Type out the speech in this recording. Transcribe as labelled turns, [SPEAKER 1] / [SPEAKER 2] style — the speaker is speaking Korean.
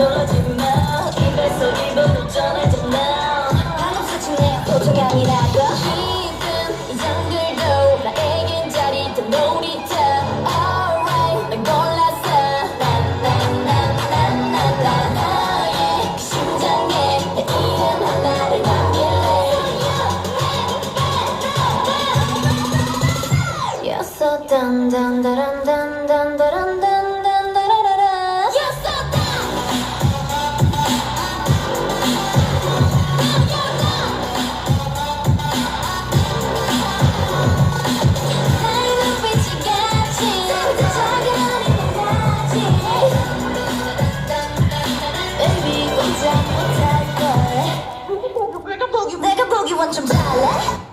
[SPEAKER 1] 놀라지마. 입에서 입은 웃잖아 장난 한없이
[SPEAKER 2] 친해
[SPEAKER 1] 보통이 아니라...
[SPEAKER 2] 내가 보기 원좀
[SPEAKER 1] 잘해?